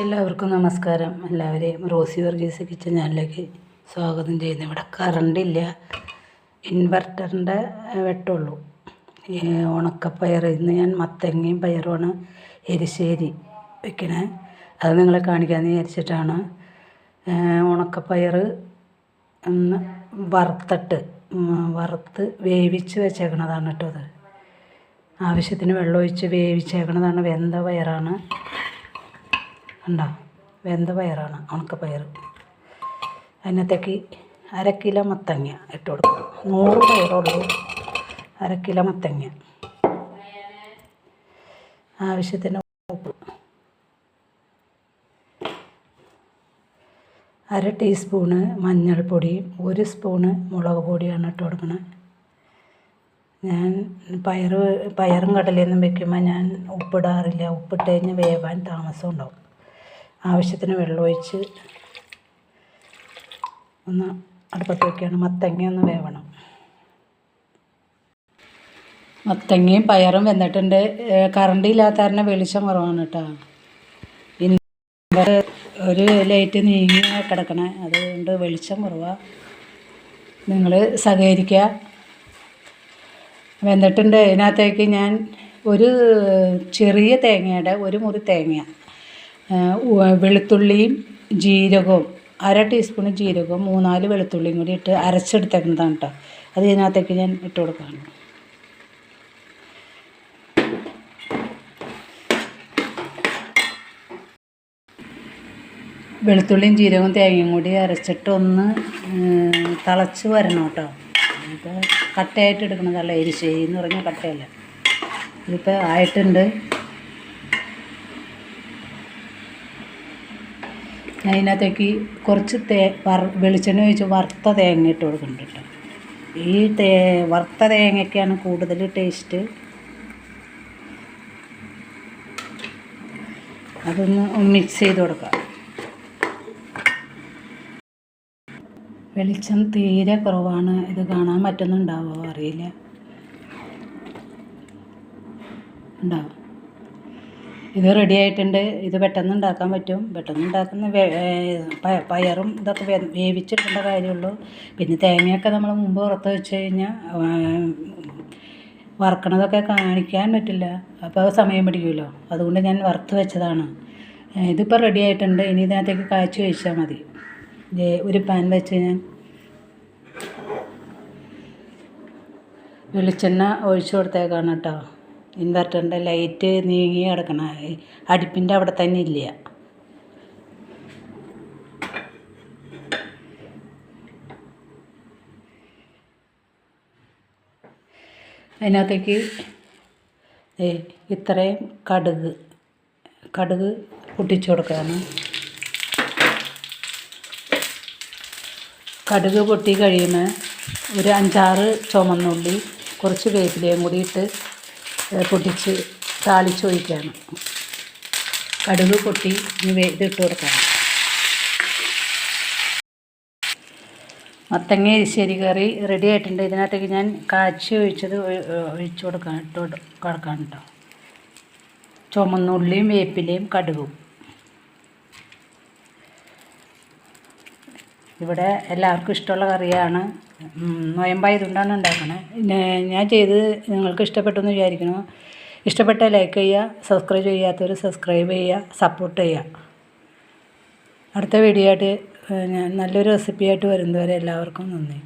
എല്ലാവർക്കും നമസ്കാരം. എല്ലാവരെയും റോസി വർഗീസ് കിച്ചൻ ചാനലിലേക്ക് സ്വാഗതം ചെയ്യുന്നു. ഇവിടെ കറണ്ടില്ല ഇൻവെർട്ടറിന്റെ വെട്ടുള്ളൂ ഉണക്കപ്പയർ ഇന്ന് ഞാൻ മത്തങ്ങയും പയറുമാണ് എരിശ്ശേരി വെക്കണേ. അത് നിങ്ങളെ കാണിക്കാമെന്ന് വിചാരിച്ചിട്ടാണ്. ഉണക്കപ്പയർ വറുത്തിട്ട് വറുത്ത് വേവിച്ച് വെച്ചേക്കണതാണ് കേട്ടോ അത്. ആവശ്യത്തിന് വെള്ളമൊഴിച്ച് വേവിച്ചേക്കണതാണ് വെന്ത പയറാണ്. കണ്ടോ വെന്ത പയറാണ് ഉണക്കപ്പയർ അതിനകത്തേക്ക് അര കിലോ മത്തങ്ങ ഇട്ട് കൊടുക്കണം. നൂറ് പയറുള്ളൂ. അര കിലോ മത്തങ്ങ. ആവശ്യത്തിന് ഉപ്പ്. അര ടീസ്പൂണ് മഞ്ഞൾപ്പൊടി ഒരു സ്പൂണ് മുളക് പൊടിയാണ് ഇട്ട് കൊടുക്കുന്നത് ഞാൻ പയറ് പയറും കടലയൊന്നും വെക്കുമ്പോൾ ഞാൻ ഉപ്പിടാറില്ല. ഉപ്പിട്ട് കഴിഞ്ഞാൽ വേവാൻ താമസം ഉണ്ടാവും ആവശ്യത്തിന് വെള്ളമൊഴിച്ച് ഒന്ന് അടുപ്പത്ത് വയ്ക്കുകയാണ് മത്തങ്ങ ഒന്ന് വേവണം. മത്തങ്ങയും പയറും വെന്നിട്ടുണ്ട്. കറണ്ട് ഇല്ലാത്ത കാരണം വെളിച്ചം കുറവാണ് കേട്ടോ. ഇന്ന് ഒരു ലൈറ്റ് നീങ്ങി കിടക്കണേ. അതുകൊണ്ട് വെളിച്ചം കുറവാണ് നിങ്ങൾ സഹകരിക്കുക വെന്നിട്ടുണ്ട്. ഇതിനകത്തേക്ക് ഞാൻ ഒരു ചെറിയ തേങ്ങയുടെ ഒരു മുറി തേങ്ങ വെളുത്തുള്ളിയും ജീരകവും അര ടീസ്പൂൺ ജീരകവും മൂന്നാൽ വെളുത്തുള്ളിയും കൂടി ഇട്ട് അരച്ചെടുത്തേക്കുന്നതാണ് കേട്ടോ അത് ഇതിനകത്തേക്ക് ഞാൻ ഇട്ട് കൊടുക്കുകയാണ്. വെളുത്തുള്ളിയും ജീരകവും തേങ്ങയും കൂടി അരച്ചിട്ട് ഒന്ന് തിളച്ച് വരണം കേട്ടോ ഇത് കട്ടയായിട്ട് എടുക്കണതല്ല എരിശ്ശേരി എന്ന് പറഞ്ഞാൽ കട്ടയല്ല? ഇതിപ്പോൾ ആയിട്ടുണ്ട്. ഞാൻ ഇതിനകത്തേക്ക് കുറച്ച് തേ വെളിച്ചെണ്ണ ഒഴിച്ച് വറുത്ത തേങ്ങ ഇട്ട് കൊടുക്കുന്നുണ്ട് കേട്ടോ. ഈ തേ വറുത്ത തേങ്ങയ്ക്കാണ് കൂടുതൽ ടേസ്റ്റ്. അതൊന്ന് മിക്സ് ചെയ്ത് കൊടുക്കാം. വെളിച്ചം തീരെ കുറവാണ്. ഇത് കാണാൻ പറ്റുന്നുണ്ടാവോ അറിയില്ല. ഉണ്ടാവും ഇത് റെഡി ആയിട്ടുണ്ട്. ഇത് പെട്ടെന്ന് ഉണ്ടാക്കാൻ പറ്റും. പെട്ടെന്ന് ഉണ്ടാക്കുന്ന പയറും ഇതൊക്കെ വേവിച്ചെടുക്കേണ്ട കാര്യമുള്ളൂ. പിന്നെ തേങ്ങയൊക്കെ നമ്മൾ മുമ്പ് പുറത്ത് വെച്ച് കഴിഞ്ഞാൽ വറക്കണതൊക്കെ കാണിക്കാൻ പറ്റില്ല. അപ്പോൾ സമയം പിടിക്കുമല്ലോ. അതുകൊണ്ട് ഞാൻ വറുത്ത് വെച്ചതാണ്. ഇതിപ്പോൾ റെഡി ആയിട്ടുണ്ട്. ഇനി ഇതിനകത്തേക്ക് കാച്ചു വെച്ചാൽ മതി. ഒരു പാൻ വെച്ച് ഞാൻ വെളിച്ചെണ്ണ ഒഴിച്ചു കൊടുത്തേക്കാണ് കേട്ടോ. ഇൻവെർട്ടറിന്റെ ലൈറ്റ് നീങ്ങി കിടക്കണം അടുപ്പിന്റെ അവിടെ തന്നെ ഇല്ല. അതിനകത്തേക്ക് ഇത്രയും കടുക് കടുക് പൊട്ടിച്ചു കൊടുക്കുകയാണ്. കടുക് പൊട്ടി കഴിയുമ്പോൾ ഒരു അഞ്ചാറ് ചുമന്നുള്ളി കുറച്ച് വേപ്പിലയും കൂടി ഇട്ട് പൊട്ടിച്ച് താളിച്ച് ഒഴിക്കുകയാണ് കടുക് പൊട്ടി ഇനി ഇതിട്ട് കൊടുക്കണം. മത്തങ്ങ എരിശ്ശേരി കറി റെഡി ആയിട്ടുണ്ട്. ഇതിനകത്തേക്ക് ഞാൻ കാച്ചി ഒഴിച്ചത് ഒഴിച്ചു കൊടുക്കാൻ ഇട്ട് കൊടുക്കാൻ കേട്ടോ. ചുമന്നുള്ളിയും വേപ്പിലയും കടുകും. ഇവിടെ എല്ലാവർക്കും ഇഷ്ടമുള്ള കറിയാണ്. നോയമ്പായതുകൊണ്ടാണ് ഉണ്ടാക്കണേ. ഞാൻ ചെയ്ത് നിങ്ങൾക്ക് ഇഷ്ടപ്പെട്ടു എന്ന് വിചാരിക്കുന്നു. ഇഷ്ടപ്പെട്ട ലൈക്ക് ചെയ്യുക സബ്സ്ക്രൈബ് ചെയ്യാത്തവർ സബ്സ്ക്രൈബ് ചെയ്യുക സപ്പോർട്ട് ചെയ്യുക. അടുത്ത വീഡിയോ ആയിട്ട് നല്ലൊരു റെസിപ്പി ആയിട്ട് വരുന്നവരെ എല്ലാവർക്കും നന്ദി.